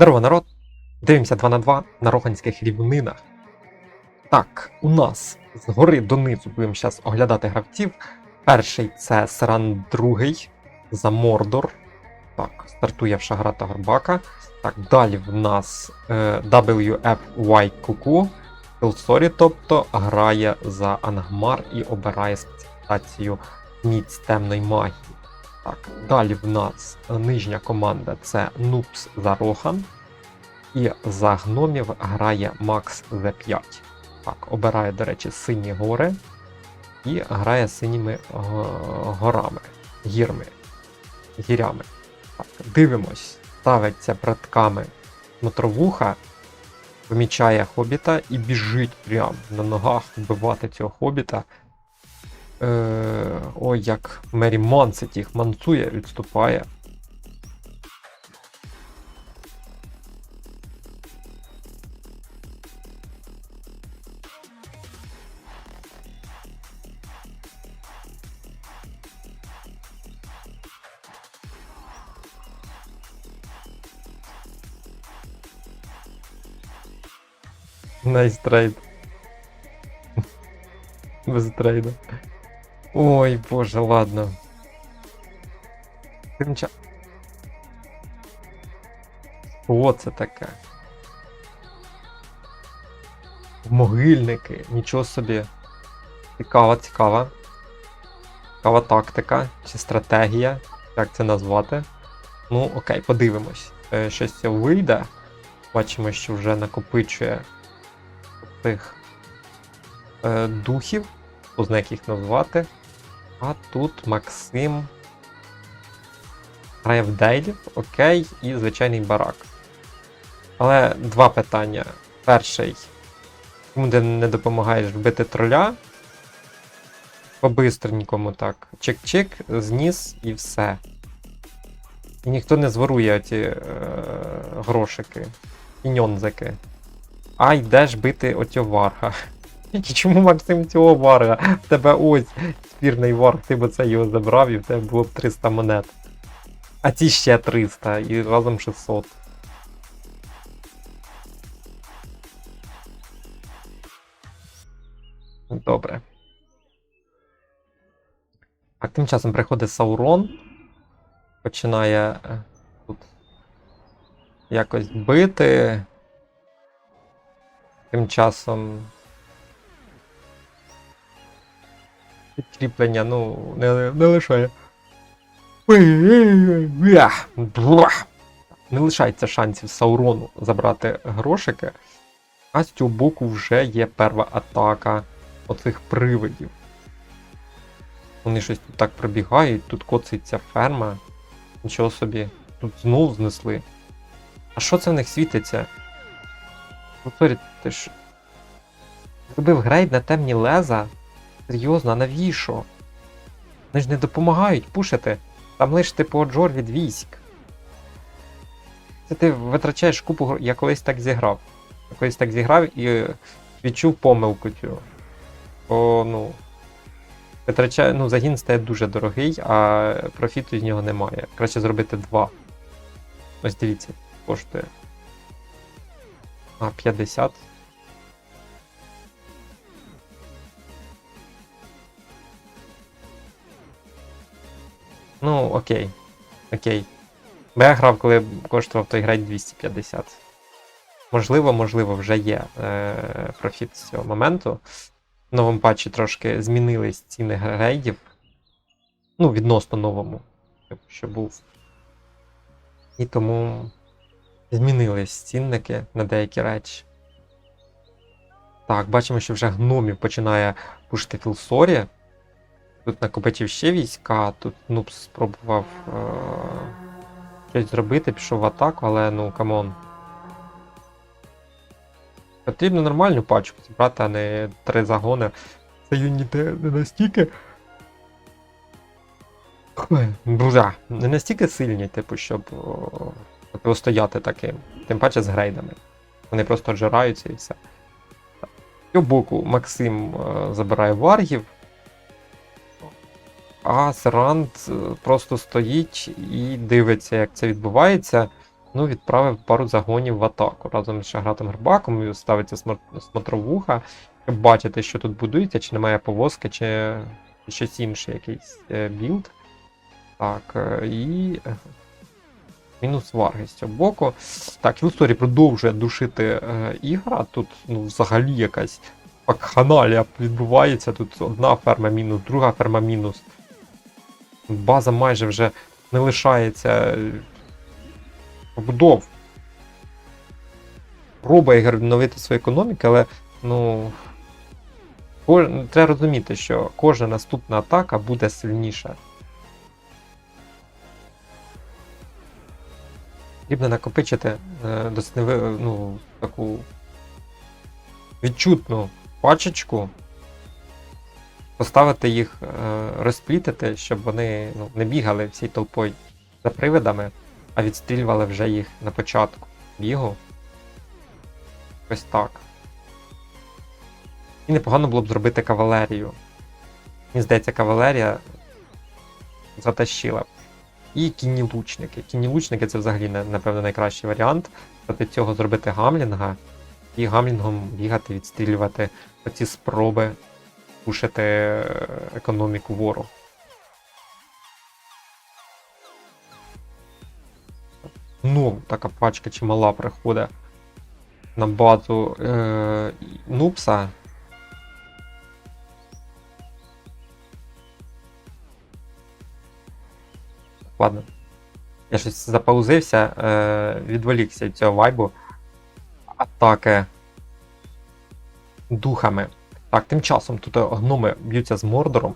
Здорово, народ! Дивимося 2 на 2 на Роханських рівнинах. Так, у нас згори донизу будемо зараз оглядати гравців. Перший це Саран другий за Мордор. Так, стартує в Шаграта Горбака. Так, далі в нас е, WFY. Філсорі, тобто грає за Ангмар і обирає спеціалізацію Міць темної магії. Так, далі в нас нижня команда це Нупс за Рохан. І за гномів грає Макс Z5. Так, обирає, до речі, сині гори і грає синіми е, горами, гірми, гірями. Так, дивимось, ставиться братками мотровуха, помічає хобіта і біжить прямо на ногах вбивати цього хобіта. Е, ой, як Мері Мансить їх манцує, відступає. Найс. Без трейда. Ой, боже, ладно. Тим ча... Що це таке? Могильники, нічого собі. Цікава, цікава. Цікава тактика чи стратегія. Як це назвати? Ну, окей, подивимось. Е, Щось це вийде. Бачимо, що вже накопичує тих е, духів, позна як їх назвати. А тут Максим грає в Дейлів, окей, і звичайний барак. Але два питання. Перший. Чому ти не допомагаєш вбити троля? По-бистренькому так. Чик-чик, зніс і все. І ніхто не зворує ці е, грошики. І ньонзики. А йдеш бити оцього варга. Чому Максим цього варга? В тебе ось спірний варг, ти б це його забрав і в тебе було б 300 монет. А ці ще 300 і разом 600. Добре. Так, тим часом приходить Саурон. Починає е, тут якось бити. Тим часом. Підкріплення, ну, не, не лишає. Не лишається шансів Саурону забрати грошики. А з цього боку вже є перша атака оцих привидів. Вони щось тут так пробігають, тут коциться ферма. Нічого собі, тут знов знесли. А що це в них світиться? Повторі, ти ж. Зробив грейд на темні леза? Серйозно, навіщо? Вони ж не допомагають пушити. Там лиш типу джор від військ. Це ти витрачаєш купу. Я колись так зіграв. Я колись так зіграв і відчув помилку цю. Бо, ну. Витрачає, ну, загін стає дуже дорогий, а профіту з нього немає. Краще зробити два. Ось дивіться, коштує. А, 50. Окей. Окей. Бо я грав, коли коштував той грейд 250. Можливо, можливо, вже є е, профіт з цього моменту. В новому патчі трошки змінились ціни грейдів. Ну, відносно новому, типу, що був. І тому змінились цінники на деякі речі. Так, бачимо, що вже гномів починає пушити Філсорі. Тут накопичив ще війська, тут Нуб спробував е- щось зробити, пішов в атаку, але ну камон. Потрібно нормальну пачку зібрати, а не три загони. Це юніти не настільки. Хе, не настільки сильні, типу, щоб протистояти таким. Тим паче з грейдами. Вони просто джираються і все. З боку Максим е, забирає варгів. А Серант е, просто стоїть і дивиться, як це відбувається. Ну, відправив пару загонів в атаку разом з Шагратим Гербаком і ставиться смотровуха, щоб бачити, що тут будується, чи немає повозки, чи щось інше, якийсь е, білд. Так, е, і. Мінус варги з боку. Так, Хілсторі продовжує душити е, ігра. Тут ну, взагалі якась вакханалія відбувається. Тут одна ферма мінус, друга ферма мінус. База майже вже не лишається е, побудов. Пробує відновити свою економіку, але ну. Треба розуміти, що кожна наступна атака буде сильніша. Потрібно накопичити е, досить ну, таку відчутну пачечку, поставити їх, е, розплітити, щоб вони ну, не бігали всій толпою за привидами, а відстрілювали вже їх на початку бігу. Ось так. І непогано було б зробити кавалерію. Мені здається, кавалерія затащила б. І кінні лучники. Кінні лучники це взагалі, напевно, найкращий варіант. Проти цього зробити гамлінга і гамлінгом бігати, відстрілювати оці спроби пушити е, економіку ворогу. Ну, така пачка чимала приходить на базу е, Нупса. Ладно. Я щось запаузився, е, відволікся від цього вайбу. Атаки духами. Так, тим часом тут гноми б'ються з Мордором.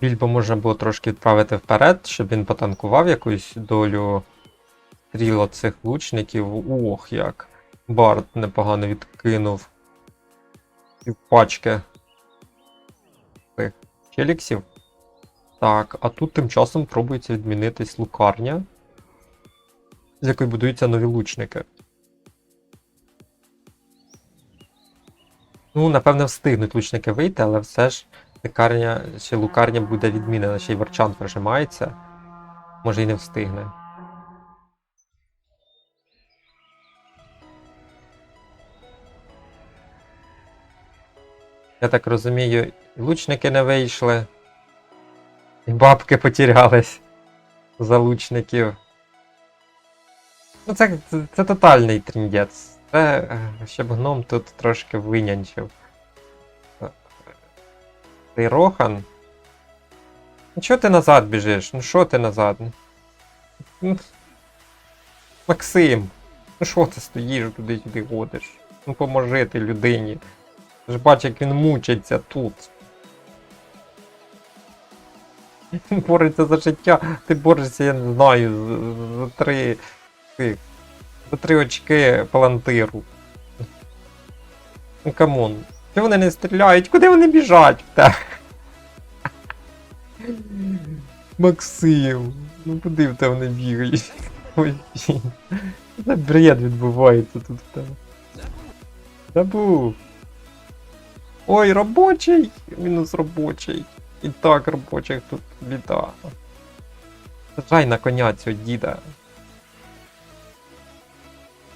Більбо можна було трошки відправити вперед, щоб він потанкував якусь долю стріл цих лучників. Ох, як. Бард непогано відкинув півпачки цих челіксів. Так, а тут тим часом пробується відмінитись лукарня, з якої будуються нові лучники. Ну, напевне, встигнуть лучники вийти, але все ж лікарня, ще лукарня буде відмінена, ще й Варчан прижимається. Може і не встигне. Я так розумію, і лучники не вийшли. І бабки потерялись за лучників. Ну, це, це, це тотальний тріндець. Е, щоб гном тут трошки винянчив. Е, Ти Рохан. Ну чого ти назад біжиш? Ну що ти назад? Ну, Максим, ну що ти стоїш туди-сюди ходиш? Ну поможи ти людині. Ти ж бач, як він мучиться тут. Бореться за життя, ти борешся, я не знаю, за три. цих, За три очки палантиру. Ну камон. Чого вони не стріляють? Куди вони біжать? Так. Максим, ну куди в тебе вони бігають? Ой. Це бред відбувається тут в тебе. Забув. Ой, робочий! Мінус робочий. І так робочих тут біда. Саджай на коня цього діда.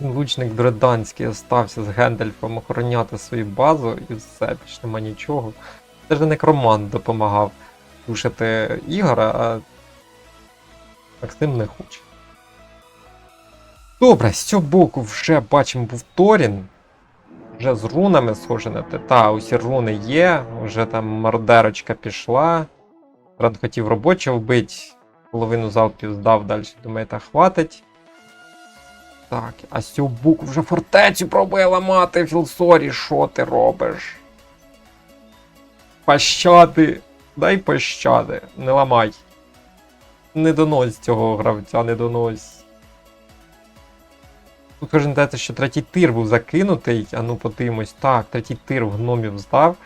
Лучник Дреданський остався з Гендальфом охороняти свою базу і все, більш нема нічого. Це ж некромант допомагав душити Ігора, а Максим не хоче. Добре, з цього боку вже бачимо був Торін. Вже з рунами схоже на те. Та, усі руни є, вже там мордерочка пішла. Рад хотів робочого вбити, половину залпів здав, далі думає, та хватить. Так, а боку вже фортецю пробує ламати, Філсорі, що ти робиш? Пощади, дай пощади, не ламай. Не донось цього гравця, не донось. Тут каже те, що третій тир був закинутий, а ну подивимось. Так, третій тир в гномів здав.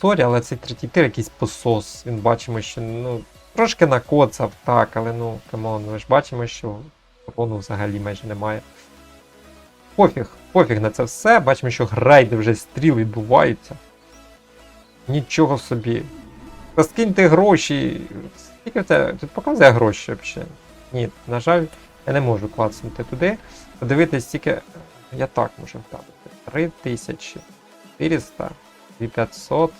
Сорі, але цей третій тир якийсь посос. Він бачимо, що ну, трошки накоцав, так, але ну, камон, ми ж бачимо, що фону взагалі майже немає. Пофіг, пофіг на це все. Бачимо, що грайди вже стріл відбуваються. Нічого собі. Та скиньте гроші, Скільки це тут показує гроші взагалі? Ні, на жаль, я не можу клацнути туди. Подивитись тільки. Я так можу вставити. 3400, 2500.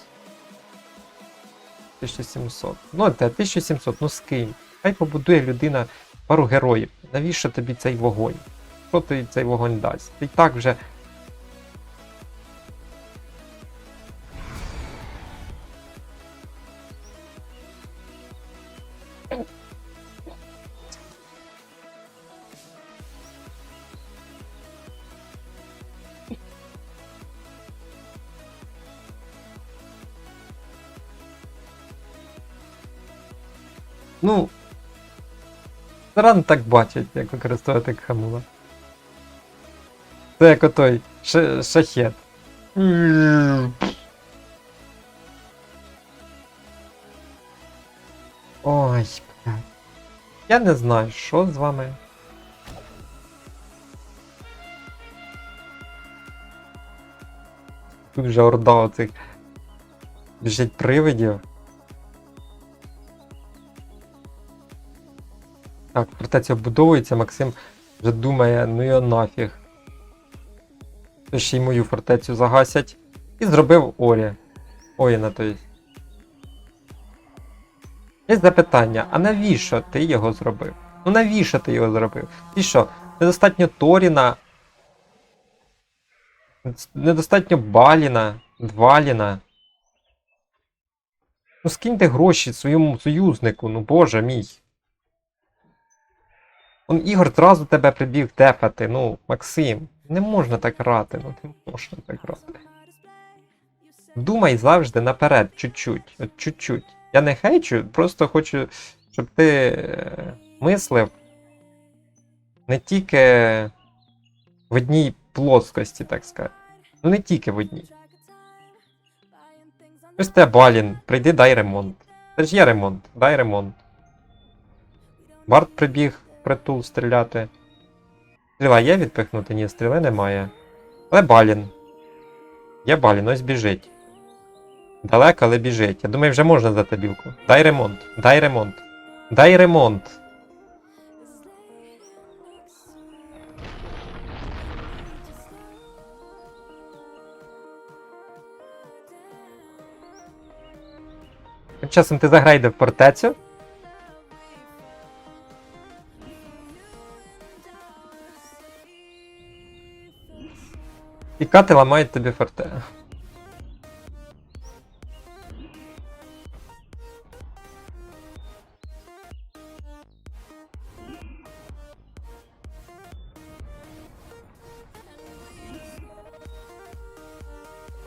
1700. Ну, те 1700, ну скинь. Хай побудує людина пару героїв. Навіщо тобі цей вогонь? Що тобі цей вогонь дасть? Ти так вже. Ну. Рано так бачать, як використовувати хамула. Це як отой ша- шахет. Ой, блядь. Я не знаю, що з вами. Тут вже орда оцих біжить привидів. Так, фортеця обудовується, Максим вже думає, ну його нафіг. То ще й мою фортецю загасять. І зробив Орі. Оїна, то есть. Є запитання, а навіщо ти його зробив? Ну навіщо ти його зробив? І що? Недостатньо Торіна. Недостатньо Баліна, Дваліна. Ну скиньте гроші своєму союзнику, ну боже мій. Он Ігор зразу тебе прибіг тепати. Ну, Максим, не можна так грати, ну не можна так грати. Думай завжди наперед, чуть-чуть, от чуть-чуть. Я не хейчу, просто хочу, щоб ти е, мислив не тільки в одній плоскості, так сказати. Ну не тільки в одній. Ось те Балін, прийди, дай ремонт. Це ж є ремонт, дай ремонт. Барт прибіг притул стріляти. Стріла є відпихнути? Ні, стріли немає. Але Балін. Є Балін, ось біжить. Далеко, але біжить. Я думаю, вже можна за табілку. Дай ремонт, дай ремонт. Дай ремонт. Тим часом ти заграйдив фортецю. І кати ламають тобі форте.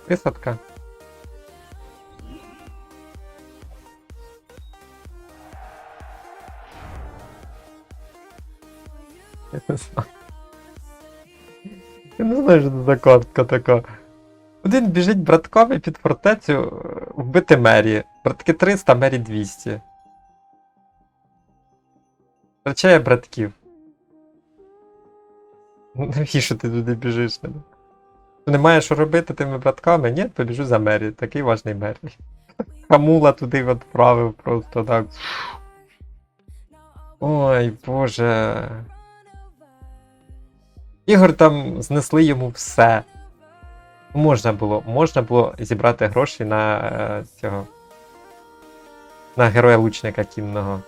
Висадка. Я не знаю. Я не знаю, що це за картка така. Один біжить братками під фортецю е, вбити Мері. Братки 300, Мері 200. Втрачає братків. Ну, Навіщо ти туди біжиш? Ти не маєш що робити тими братками? Ні, побіжу за Мері. Такий важний Мері. Хамула туди відправив просто так. Ой, боже. Ігор там знесли йому все. Можна було, можна було зібрати гроші на е, цього. На героя лучника кінного.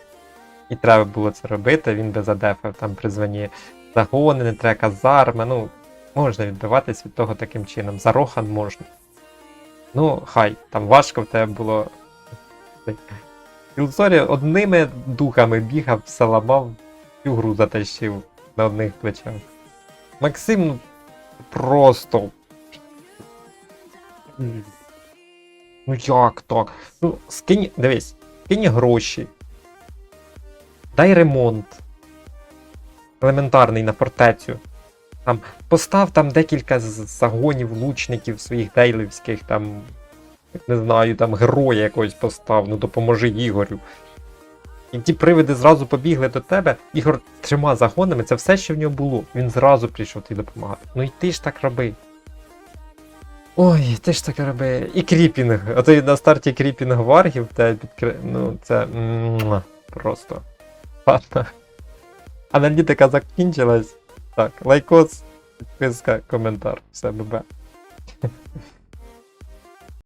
І треба було це робити, він би задефав там при званні загони, не треба казарми. Ну, можна відбиватись від того таким чином. За Рохан можна. Ну, хай, там важко в тебе було. Ілзорі одними духами бігав, все ламав, всю гру затащив на одних плечах. Максим ну, просто. Ну як так? Ну, скинь, дивись, скинь гроші. Дай ремонт. Елементарний на фортецю. Там, постав там декілька загонів лучників своїх дейлівських, там. Не знаю, там героя якогось постав, ну допоможи Ігорю. І ті привиди зразу побігли до тебе. Ігор трьома загонами, це все, що в нього було. Він зразу прийшов тобі допомагати. Ну і ти ж так роби. Ой, ти ж так роби. І кріпінг. А то на старті кріпінг варгів тебе підкри... Ну, це. муа. просто. Ладно. Аналітика закінчилась. Так, лайкос, підписка, коментар. Все, бебе.